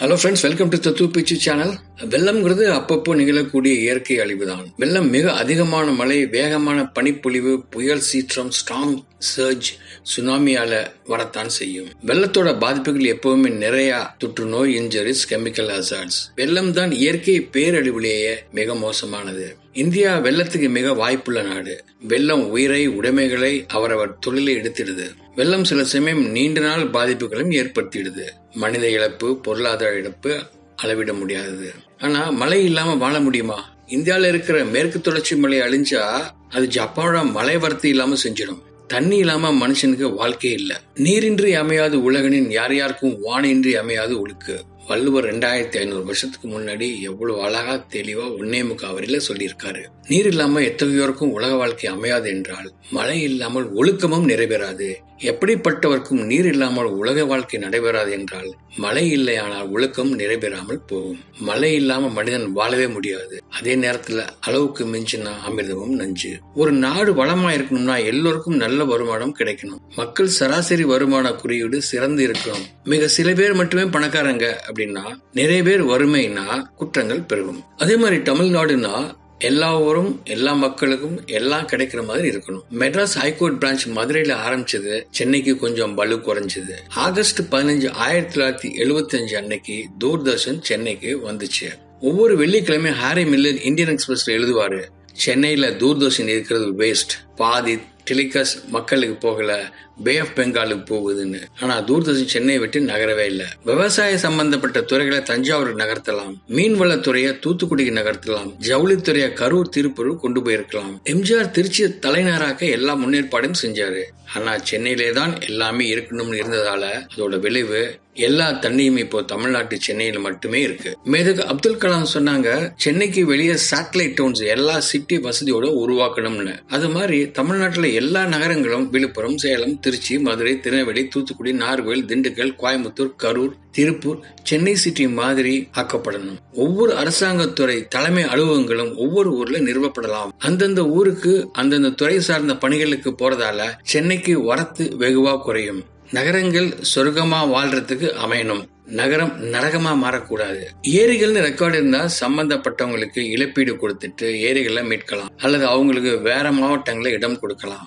Hello friends, welcome to Tattu Pichu channel. வெள்ளம்ங்கிறது அப்பப்போ நிகழக்கூடிய இயற்கை அழிவு தான் வெள்ளம் மிக அதிகமான மழை வேகமான பனிப்பொழிவு புயல் சீற்றம் ஸ்டாங் சர்ஜ் சுனாமியால வரத்தான் செய்யும். வெள்ளத்தோட பாதிப்புகள் எப்பவுமே நிறைய தொற்று நோய் இன்ஜரிஸ் கெமிக்கல் அசார்ட்ஸ் வெள்ளம் தான் இயற்கை பேரழிவுலேயே மிக மோசமானது. இந்தியா வெள்ளத்துக்கு மிக வாய்ப்புள்ள நாடு. வெள்ளம் உயிரை உடைமைகளை அவரவர் தொழிலை எடுத்திடுது. வெள்ளம் சில சமயம் நீண்ட நாள் பாதிப்புகளையும் ஏற்படுத்திடுது. மனித இழப்பு பொருளாதார இழப்பு அளவிட முடியாதது ஆனா மழை இல்லாம வாழ முடியுமா? இந்தியால இருக்கிற மேற்கு தொடர்ச்சி மலை அழிஞ்சா அது ஜப்பானோட மலை வரத்து இல்லாம செஞ்சிடும். தண்ணி இல்லாம மனுஷனுக்கு வாழ்க்கை இல்ல. நீரின்றி அமையாது உலகனின் யார் யாருக்கும் வானின்றி அமையாது ஒழுக்கு வள்ளுவர் ரெண்டாயிரத்தி ஐநூறு வருஷத்துக்கு முன்னாடி எவ்வளவு அழகா தெளிவா ஒன்னே முக்கா சொல்லியிருக்காரு. நீர் இல்லாம எத்தகையோருக்கும் உலக வாழ்க்கை அமையாது என்றால் மழை இல்லாமல் ஒழுக்கமும் நிறைவேறாது. எப்படிப்பட்டவர்க்கும் நீர் இல்லாமல் உலக வாழ்க்கை நடைபெறாது என்றால் மழை இல்லையானால் ஒழுக்கம் நிறைவேறாமல் போகும். மழை இல்லாம மனிதன் வாழவே முடியாது. அதே நேரத்துல அளவுக்கு மிஞ்சினா அமிர்தமும் நஞ்சு. ஒரு நாடு வளமா இருக்கணும்னா எல்லோருக்கும் நல்ல வருமானம் கிடைக்கணும். மக்கள் சராசரி வருமான குறியீடு சிறந்து இருக்கணும். மிக சில பேர் மட்டுமே பணக்காரங்க அப்படின்னா நிறைய பேர் வறுமைனா குற்றங்கள் பெருகும். அதே மாதிரி தமிழ்நாடுனா எல்லா ஊரும் எல்லா மக்களுக்கும் எல்லாம் கிடைக்கிற மாதிரி இருக்கணும். மெட்ராஸ் ஹைகோர்ட் பிரான்ச் மதுரையில ஆரம்பிச்சது சென்னைக்கு கொஞ்சம் பலு குறைஞ்சது. ஆகஸ்ட் பதினஞ்சு ஆயிரத்தி தொள்ளாயிரத்தி எழுபத்தி அஞ்சு அன்னைக்கு தூர்தர்ஷன் சென்னைக்கு வந்துச்சு. ஒவ்வொரு வெள்ளிக்கிழமையும் ஹாரி மில்லர் இந்தியன் எக்ஸ்பிரஸ்ல எழுதுவாரு சென்னையில தூர்தர்ஷன் இருக்கிறது வேஸ்ட் பாதி டெலிகாஸ்ட் மக்களுக்கு போகல. பே ஆஃப் பெங்காலுக்கு போகுதுன்னு. ஆனா தூர்தர்ஷன் சென்னை விட்டு நகரவே இல்லை. விவசாய சம்பந்தப்பட்ட துறைகளை தஞ்சாவூருக்கு நகர்த்தலாம். மீன்வளத்துறையை தூத்துக்குடிக்கு நகர்த்தலாம். ஜவுளித்துறையை கரூர் திருப்பூர் கொண்டு போயிருக்கலாம். எம்ஜிஆர் திருச்சி தலைநகராக எல்லா முன்னேற்பாடும் செஞ்சாரு. ஆனா சென்னையிலே தான் எல்லாமே இருக்கணும்னு இருந்ததால அதோட விளைவு எல்லா தண்ணியும் இப்போ தமிழ்நாட்டு சென்னையில மட்டுமே இருக்கு. மேதகு அப்துல் கலாம் சொன்னாங்க சென்னைக்கு வெளியே சேட்டலைட் டவுன்ஸ் எல்லா சிட்டி வசதியோட உருவாக்கணும்னு. அது மாதிரி தமிழ்நாட்டுல எல்லா நகரங்களும் விழுப்புரம் சேலம் திருச்சி மதுரை திருநெல்வேலி தூத்துக்குடி நார்கோயில் திண்டுக்கல் கோயம்புத்தூர் கரூர் திருப்பூர் சென்னை சிட்டி மாதிரி ஆக்கப்படணும். ஒவ்வொரு அரசாங்கத்துறை தலைமை அலுவலகங்களும் ஒவ்வொரு ஊர்ல நிறுவப்படலாம். அந்தந்த ஊருக்கு அந்தந்த துறை சார்ந்த பணிகளுக்கு போறதால சென்னைக்கு வரத்து வெகுவா குறையும். நகரங்கள் சொர்க்கமா வாழ்றதுக்கு அமையணும். நகரம் நரகமா மாறக்கூடாது. ஏரிகள்னு ரெக்கார்டு இருந்தா சம்பந்தப்பட்டவங்களுக்கு இழப்பீடு கொடுத்துட்டு ஏரிகளை மீட்கலாம். அல்லது அவங்களுக்கு வேற மாவட்டங்களில் இடம் கொடுக்கலாம்.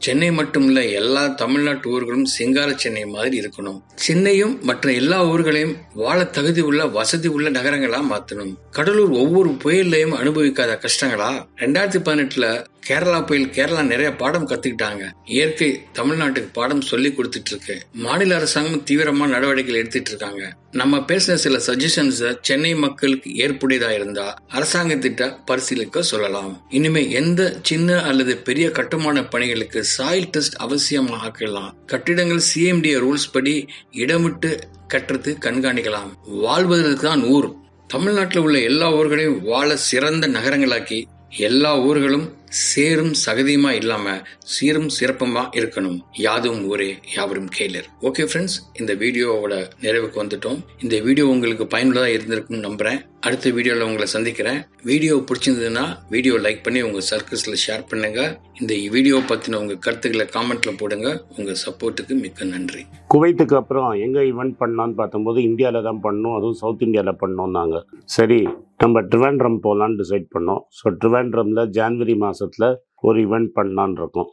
சென்னை மட்டுமில்ல எல்லா தமிழ்நாட்டு ஊர்களும் சிங்கார சென்னை மாதிரி இருக்கணும். சென்னையும் மற்ற எல்லா ஊர்களையும் வாழ தகுதி உள்ள வசதி உள்ள நகரங்களா மாத்தணும். கடலூர் ஒவ்வொரு புயல்லையும் அனுபவிக்காத கஷ்டங்களா? ரெண்டாயிரத்தி பதினெட்டுல கேரளா புயல் கேரளா நிறைய பாடம் கத்துக்கிட்டாங்க. இயற்கை தமிழ்நாட்டுக்கு பாடம் சொல்லி கொடுத்துட்டு இருக்கு மாநில அரசாங்கம் தீவிரமா நடவடிக்கைகள் எடுத்துட்டு இருக்காங்க நம்ம பேசின சில சஜஷன்ஸ் சென்னை மக்களுக்கு ஏற்புடையதா இருந்தா அரசாங்கத்திட்ட பரிசீலிக்க சொல்லலாம். இனிமே எந்த சின்ன அல்லது பெரிய கட்டுமான பணிகளுக்கு சாயில் டெஸ்ட் அவசியமாக ஆக்கலாம். கட்டிடங்கள் சிஎம்டிஏ ரூல்ஸ் படி இடமிட்டு கட்டுறது கண்காணிக்கலாம். வாழ்வதற்கு தான் ஊர். தமிழ்நாட்டில் உள்ள எல்லா ஊர்களையும் வாழ சிறந்த நகரங்களாக்கி எல்லா ஊர்களும் சேரும் சகதியுமா இல்லாம சீரும் சிறப்புமா இருக்கணும். யாதும் ஊரே யாவரும் கேளர். ஓகே ஃப்ரெண்ட்ஸ் இந்த வீடியோவோட நிறைவுக்கு வந்துட்டோம். இந்த வீடியோ உங்களுக்கு பயனுள்ளதா இருந்திருக்கும்னு நம்புறேன். அடுத்த வீடியோல உங்களை சந்திக்கிறேன். வீடியோ பிடிச்சிருந்ததுன்னா வீடியோ லைக் பண்ணி உங்க சர்க்கிள்ஸ்ல ஷேர் பண்ணுங்க. இந்த வீடியோ பத்தின உங்க கருத்துக்களை காமெண்ட்ல போடுங்க. உங்க சப்போர்ட்டுக்கு மிக்க நன்றி. குவைத்துக்கு அப்புறம் எங்கே ஈவெண்ட் பண்ணலான்னு பார்த்தம்போது இந்தியாவில் தான் பண்ணோம். அதுவும் சவுத் இந்தியாவில் பண்ணோம்னாங்க. சரி நம்ம ட்ரிவாண்ட்ரம் போகலான்னு டிசைட் பண்ணோம். ஸோ ட்ரிவாண்ட்ரமில் ஜான்வரி மாதத்தில் ஒரு இவெண்ட் பண்ணலான்னு இருக்கோம்.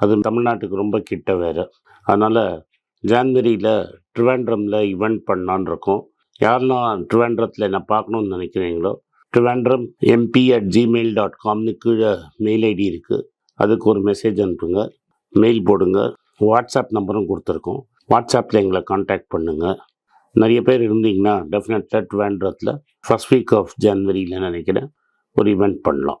அது தமிழ்நாட்டுக்கு ரொம்ப கிட்ட வேறு. அதனால் ஜான்வரியில் ட்ரிவாண்ட்ரமில் இவெண்ட் பண்ணலான்னு இருக்கோம். யாரெல்லாம் ட்ரிவாண்ட்ரத்தில் என்ன பார்க்கணுன்னு நினைக்கிறீங்களோ Trivandrum MP at Gmail dot காம்னு கீழே மெயில் ஐடி இருக்குது அதுக்கு ஒரு மெசேஜ் அனுப்புங்க. மெயில் போடுங்க. வாட்ஸ்அப் நம்பரும் கொடுத்துருக்கோம். வாட்ஸ்அப்பில் எங்களை காண்டாக்ட் பண்ணுங்கள் நிறைய பேர் இருந்தீங்கன்னா டெஃபினட்டாக ட்ரிவாண்ட்ரத்தில் ஃபஸ்ட் வீக் ஆஃப் ஜான்வரியில் நினைக்கிறேன் ஒரு இவெண்ட் பண்ணலாம்.